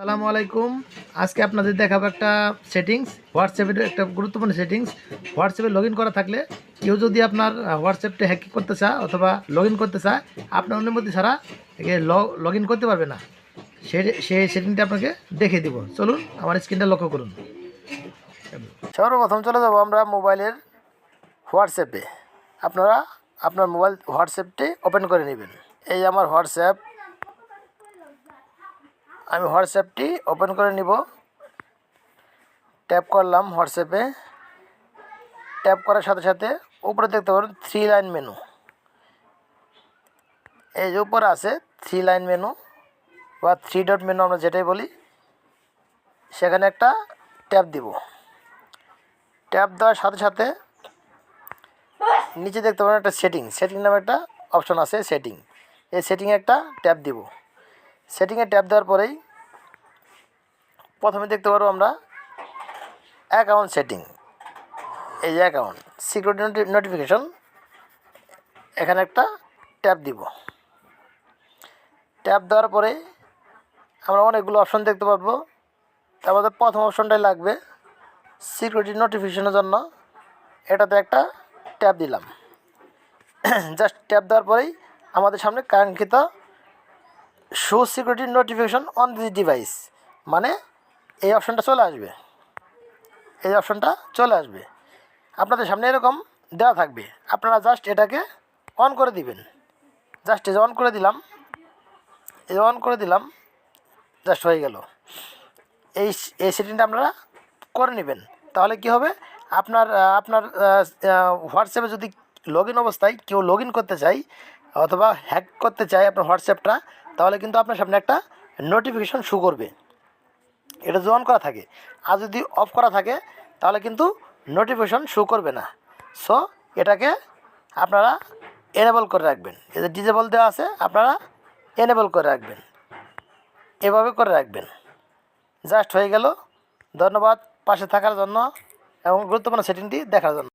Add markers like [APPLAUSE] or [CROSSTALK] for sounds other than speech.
আসসালামু আলাইকুম। আজকে আপনাদের দেখাবো একটা সেটিংস হোয়াটসঅ্যাপের একটা গুরুত্বপূর্ণ সেটিংস। হোয়াটসঅ্যাপে লগ ইন করা থাকলে কেউ যদি আপনার হোয়াটসঅ্যাপটা হ্যাক করতে চায় অথবা লগ করতে চায়, আপনার অনুমতি ছাড়া লগ ইন করতে পারবে না। সেই সেটিংটা আপনাকে দেখিয়ে দিব। চলুন, আমার স্ক্রিনটা লক্ষ্য করুন। সর্বপ্রথম চলে যাব আমরা মোবাইলের হোয়াটসঅ্যাপে আপনারা আপনার মোবাইল হোয়াটসঅ্যাপটি ওপেন করে নেবেন। এই আমার হোয়াটসঅ্যাপ আমি হোয়াটসঅ্যাপটি ওপেন করে নিব। ট্যাপ করলাম হোয়াটসঅ্যাপে। ট্যাপ করার সাথে সাথে উপরে দেখতে পারেন থ্রি লাইন মেনু এই যে উপরে আছে থ্রি লাইন মেনু বা থ্রি ডট মেনু আমরা যেটাই বলি, সেখানে একটা ট্যাপ দিব। ট্যাপ দেওয়ার সাথে সাথে নিচে দেখতে পারেন একটা সেটিং সেটিং নামে একটা অপশন আছে সেটিং এই সেটিংয়ে একটা ট্যাপ দিব। সেটিংয়ে ট্যাপ দেওয়ার পরেই প্রথমে দেখতে পারব আমরা অ্যাকাউন্ট সেটিং। এই যে অ্যাকাউন্ট, সিকিউরিটি নোটিফিকেশন, এখানে একটা ট্যাপ দিব। ট্যাপ দেওয়ার পরে আমরা অনেকগুলো অপশন দেখতে পারব। তার মধ্যে প্রথম অপশনটাই লাগবে সিকিউরিটি নোটিফিকেশনের জন্য। এটাতে একটা ট্যাপ দিলাম। [CLEARS THROAT] জাস্ট ট্যাপ দেওয়ার পরেই আমাদের সামনে কাঙ্ক্ষিত show security notification on this device মানে এই অপশানটা চলে আসবে। এই অপশানটা চলে আসবে। আপনাদের সামনে এরকম দেওয়া থাকবে। আপনারা জাস্ট এটাকে অন করে দিবেন। জাস্ট এই অন করে দিলাম। এই অন করে দিলাম। জাস্ট হয়ে গেল। এই এই সেটিংটা আপনারা করে নেবেন। তাহলে কি হবে? আপনার আপনার হোয়াটসঅ্যাপে যদি লগ ইন অবস্থায় কেউ লগ ইন করতে চায়, অথবা হ্যাক করতে চায় আপনার হোয়াটসঅ্যাপটা তাহলে কিন্তু আপনার সামনে একটা নোটিফিকেশন শো করবে। এটা যদি অন করা থাকে। আর যদি অফ করা থাকে, তাহলে কিন্তু নোটিফিকেশন শো করবে না। সো এটাকে আপনারা এনেবল করে রাখবেন। যে ডিজেবল দেওয়া আছে, আপনারা এনেবল করে রাখবেন। এভাবে করে রাখবেন। জাস্ট হয়ে গেল। ধন্যবাদ পাশে থাকার জন্য এবং গুরুত্বপূর্ণ সেটিংটি দেখার জন্য।